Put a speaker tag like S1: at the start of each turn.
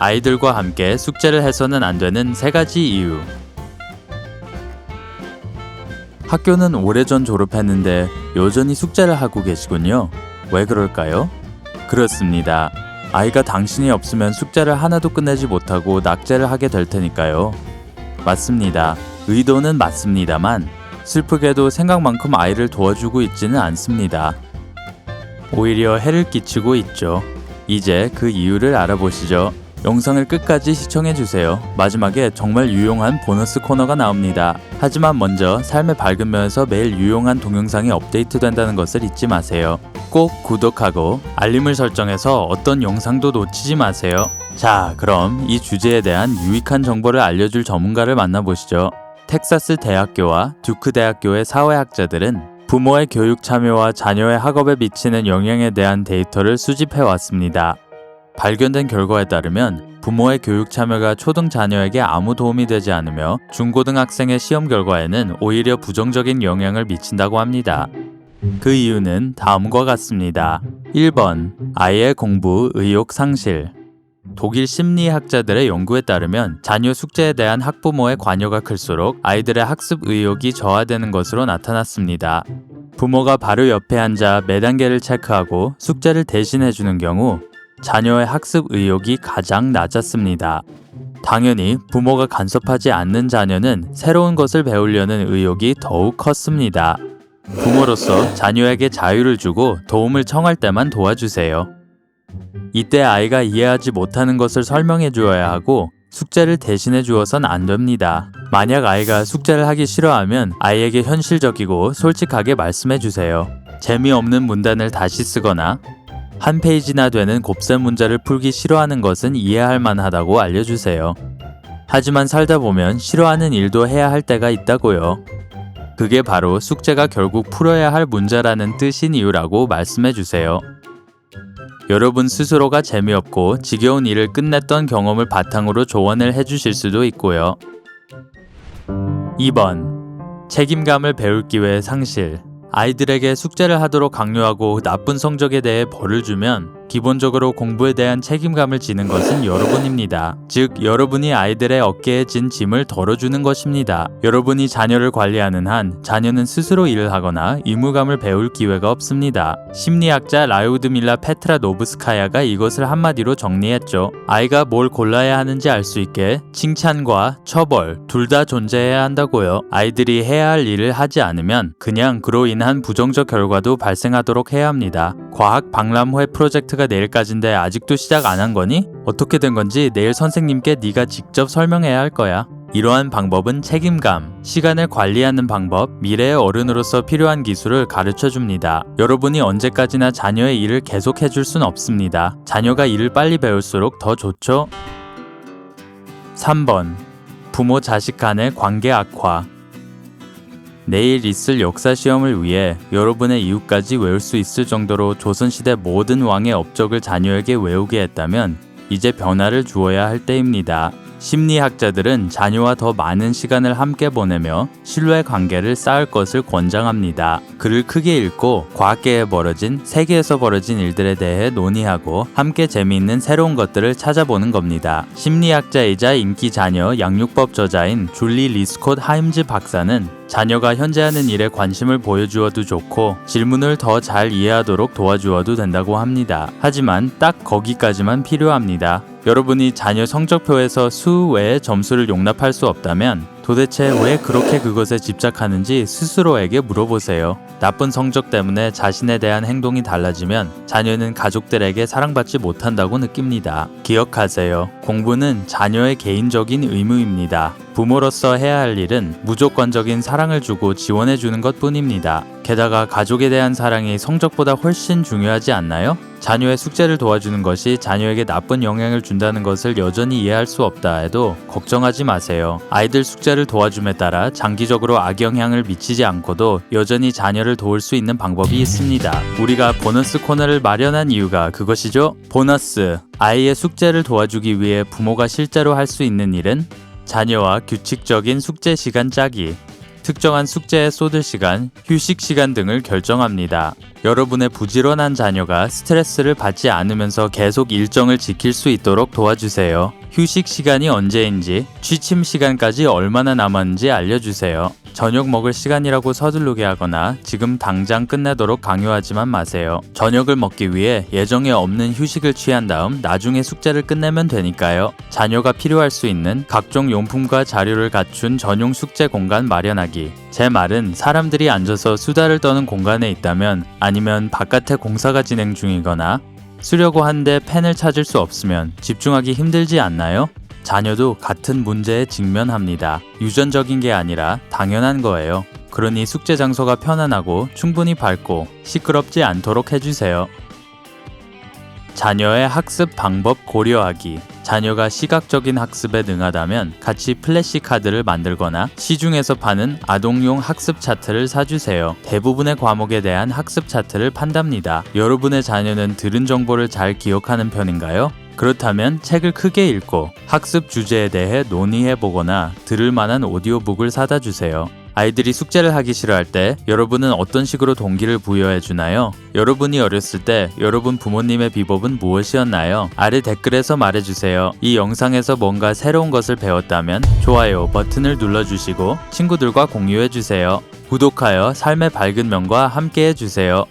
S1: 아이들과 함께 숙제를 해서는 안 되는 세 가지 이유. 학교는 오래전 졸업했는데 여전히 숙제를 하고 계시군요. 왜 그럴까요? 그렇습니다. 아이가 당신이 없으면 숙제를 하나도 끝내지 못하고 낙제를 하게 될 테니까요. 맞습니다. 의도는 맞습니다만 슬프게도 생각만큼 아이를 도와주고 있지는 않습니다. 오히려 해를 끼치고 있죠. 이제 그 이유를 알아보시죠. 영상을 끝까지 시청해주세요. 마지막에 정말 유용한 보너스 코너가 나옵니다. 하지만 먼저 삶의 밝은 면에서 매일 유용한 동영상이 업데이트 된다는 것을 잊지 마세요. 꼭 구독하고 알림을 설정해서 어떤 영상도 놓치지 마세요. 자, 그럼 이 주제에 대한 유익한 정보를 알려줄 전문가를 만나보시죠. 텍사스 대학교와 듀크 대학교의 사회학자들은 부모의 교육 참여와 자녀의 학업에 미치는 영향에 대한 데이터를 수집해 왔습니다. 발견된 결과에 따르면 부모의 교육 참여가 초등 자녀에게 아무 도움이 되지 않으며 중고등 학생의 시험 결과에는 오히려 부정적인 영향을 미친다고 합니다. 그 이유는 다음과 같습니다. 1번 아이의 공부 의욕 상실 독일 심리학자들의 연구에 따르면 자녀 숙제에 대한 학부모의 관여가 클수록 아이들의 학습 의욕이 저하되는 것으로 나타났습니다. 부모가 바로 옆에 앉아 매 단계를 체크하고 숙제를 대신해 주는 경우 자녀의 학습 의욕이 가장 낮았습니다. 당연히 부모가 간섭하지 않는 자녀는 새로운 것을 배우려는 의욕이 더욱 컸습니다. 부모로서 자녀에게 자유를 주고 도움을 청할 때만 도와주세요. 이때 아이가 이해하지 못하는 것을 설명해 주어야 하고 숙제를 대신해 주어선 안 됩니다. 만약 아이가 숙제를 하기 싫어하면 아이에게 현실적이고 솔직하게 말씀해 주세요. 재미없는 문단을 다시 쓰거나 한 페이지나 되는 곱셈 문제를 풀기 싫어하는 것은 이해할 만하다고 알려주세요. 하지만 살다 보면 싫어하는 일도 해야 할 때가 있다고요. 그게 바로 숙제가 결국 풀어야 할 문제라는 뜻인 이유라고 말씀해 주세요. 여러분 스스로가 재미없고 지겨운 일을 끝냈던 경험을 바탕으로 조언을 해 주실 수도 있고요. 2번 책임감을 배울 기회의 상실 아이들에게 숙제를 하도록 강요하고 나쁜 성적에 대해 벌을 주면 기본적으로 공부에 대한 책임감을 지는 것은 여러분입니다. 즉, 여러분이 아이들의 어깨에 진 짐을 덜어주는 것입니다. 여러분이 자녀를 관리하는 한 자녀는 스스로 일을 하거나 의무감을 배울 기회가 없습니다. 심리학자 라우드밀라 페트라 노브스카야가 이것을 한마디로 정리했죠. 아이가 뭘 골라야 하는지 알 수 있게 칭찬과 처벌 둘 다 존재해야 한다고요. 아이들이 해야 할 일을 하지 않으면 그냥 그로 인한 부정적 결과도 발생하도록 해야 합니다. 과학 박람회 프로젝트가 내일까지인데 아직도 시작 안 한 거니? 어떻게 된 건지 내일 선생님께 네가 직접 설명해야 할 거야. 이러한 방법은 책임감, 시간을 관리하는 방법, 미래의 어른으로서 필요한 기술을 가르쳐 줍니다. 여러분이 언제까지나 자녀의 일을 계속 해 줄 순 없습니다. 자녀가 일을 빨리 배울수록 더 좋죠? 3번. 부모 자식 간의 관계 악화. 내일 있을 역사 시험을 위해 여러분의 이유까지 외울 수 있을 정도로 조선시대 모든 왕의 업적을 자녀에게 외우게 했다면 이제 변화를 주어야 할 때입니다. 심리학자들은 자녀와 더 많은 시간을 함께 보내며 신뢰 관계를 쌓을 것을 권장합니다. 글을 크게 읽고 과학계에 벌어진 세계에서 벌어진 일들에 대해 논의하고 함께 재미있는 새로운 것들을 찾아보는 겁니다. 심리학자이자 인기 자녀 양육법 저자인 줄리 리스콧 하임즈 박사는 자녀가 현재 하는 일에 관심을 보여주어도 좋고 질문을 더 잘 이해하도록 도와주어도 된다고 합니다. 하지만 딱 거기까지만 필요합니다. 여러분이 자녀 성적표에서 수 외의 점수를 용납할 수 없다면 도대체 왜 그렇게 그것에 집착하는지 스스로에게 물어보세요. 나쁜 성적 때문에 자신에 대한 행동이 달라지면 자녀는 가족들에게 사랑받지 못한다고 느낍니다. 기억하세요. 공부는 자녀의 개인적인 의무입니다. 부모로서 해야 할 일은 무조건적인 사랑을 주고 지원해 주는 것 뿐입니다. 게다가 가족에 대한 사랑이 성적보다 훨씬 중요하지 않나요? 자녀의 숙제를 도와주는 것이 자녀에게 나쁜 영향을 준다는 것을 여전히 이해할 수 없다 해도 걱정하지 마세요. 아이들 숙제를 도와줌에 따라 장기적으로 악영향을 미치지 않고도 여전히 자녀를 도울 수 있는 방법이 있습니다. 우리가 보너스 코너를 마련한 이유가 그것이죠. 보너스. 아이의 숙제를 도와주기 위해 부모가 실제로 할 수 있는 일은 자녀와 규칙적인 숙제 시간 짜기. 특정한 숙제에 쏟을 시간, 휴식 시간 등을 결정합니다. 여러분의 부지런한 자녀가 스트레스를 받지 않으면서 계속 일정을 지킬 수 있도록 도와주세요. 휴식 시간이 언제인지, 취침 시간까지 얼마나 남았는지 알려주세요. 저녁 먹을 시간이라고 서두르게 하거나 지금 당장 끝내도록 강요하지만 마세요. 저녁을 먹기 위해 예정에 없는 휴식을 취한 다음 나중에 숙제를 끝내면 되니까요. 자녀가 필요할 수 있는 각종 용품과 자료를 갖춘 전용 숙제 공간 마련하기. 제 말은 사람들이 앉아서 수다를 떠는 공간에 있다면 아니면 바깥에 공사가 진행 중이거나 쓰려고 하는데 펜을 찾을 수 없으면 집중하기 힘들지 않나요? 자녀도 같은 문제에 직면합니다. 유전적인 게 아니라 당연한 거예요. 그러니 숙제 장소가 편안하고 충분히 밝고 시끄럽지 않도록 해주세요. 자녀의 학습 방법 고려하기. 자녀가 시각적인 학습에 능하다면 같이 플래시 카드를 만들거나 시중에서 파는 아동용 학습 차트를 사주세요. 대부분의 과목에 대한 학습 차트를 판답니다. 여러분의 자녀는 들은 정보를 잘 기억하는 편인가요? 그렇다면 책을 크게 읽고 학습 주제에 대해 논의해 보거나 들을 만한 오디오북을 사다 주세요. 아이들이 숙제를 하기 싫어할 때 여러분은 어떤 식으로 동기를 부여해 주나요? 여러분이 어렸을 때 여러분 부모님의 비법은 무엇이었나요? 아래 댓글에서 말해주세요. 이 영상에서 뭔가 새로운 것을 배웠다면 좋아요 버튼을 눌러주시고 친구들과 공유해 주세요. 구독하여 삶의 밝은 면과 함께 해주세요.